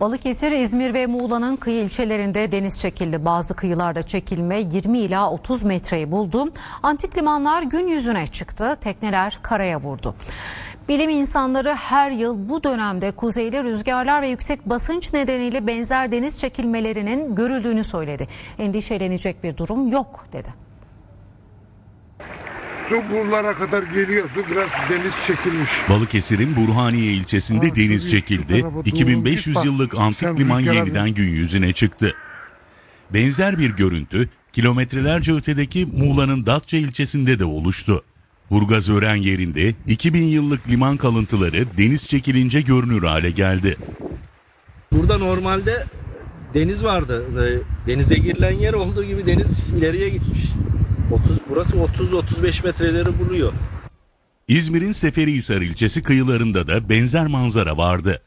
Balıkesir, İzmir ve Muğla'nın kıyı ilçelerinde deniz çekildi. Bazı kıyılarda çekilme 20 ila 30 metreyi buldu. Antik limanlar gün yüzüne çıktı. Tekneler karaya vurdu. Bilim insanları her yıl bu dönemde kuzeyli rüzgarlar ve yüksek basınç nedeniyle benzer deniz çekilmelerinin görüldüğünü söyledi. Endişelenecek bir durum yok dedi. Su buralara kadar geliyordu. Biraz deniz çekilmiş. Balıkesir'in Burhaniye ilçesinde Aa, deniz çekildi. bu tarafa 2500 doğru git yıllık bak. antik Sen liman yeniden gün yüzüne çıktı. Benzer bir görüntü kilometrelerce ötedeki Muğla'nın Datça ilçesinde de oluştu. Burgazören yerinde 2000 yıllık liman kalıntıları deniz çekilince görünür hale geldi. Burada normalde deniz vardı. Denize girilen yer olduğu gibi deniz ileriye gitmiş. 30 burası 30-35 metreleri buluyor. İzmir'in Seferihisar ilçesi kıyılarında da benzer manzara vardı.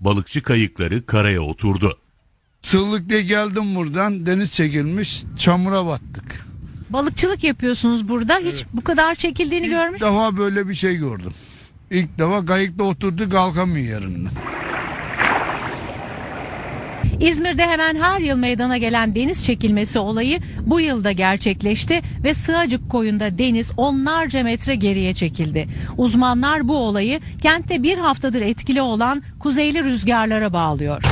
Balıkçı kayıkları karaya oturdu. Sığlık diye geldim buradan. Deniz çekilmiş. Çamura battık. Balıkçılık yapıyorsunuz burada. Hiç bu kadar çekildiğini İlk görmüş. defa böyle bir şey gördüm. İlk defa kayıkta oturdu kalkamıyor yerinden. İzmir'de hemen her yıl meydana gelen deniz çekilmesi olayı bu yılda gerçekleşti ve Sığacık koyunda deniz onlarca metre geriye çekildi. Uzmanlar bu olayı kentte bir haftadır etkili olan kuzeyli rüzgarlara bağlıyor.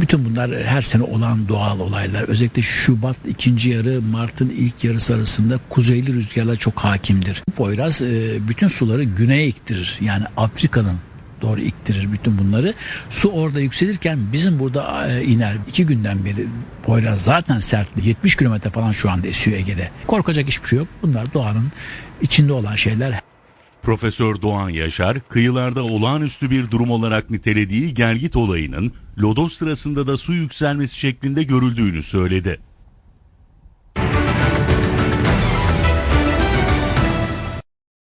Bütün bunlar her sene olan doğal olaylar. Özellikle Şubat ikinci yarı, Mart'ın ilk yarısı arasında kuzeyli rüzgarlar çok hakimdir. Poyraz e, bütün suları güneye iktirir. Yani Afrika'nın doğru iktirir bütün bunları. Su orada yükselirken bizim burada e, iner. İki günden beri Poyraz zaten sert. 70 kilometre falan şu anda esiyor Ege'de. Korkacak hiçbir şey yok. Bunlar doğanın içinde olan şeyler. Profesör Doğan Yaşar, kıyılarda olağanüstü bir durum olarak nitelediği gelgit olayının lodos sırasında da su yükselmesi şeklinde görüldüğünü söyledi.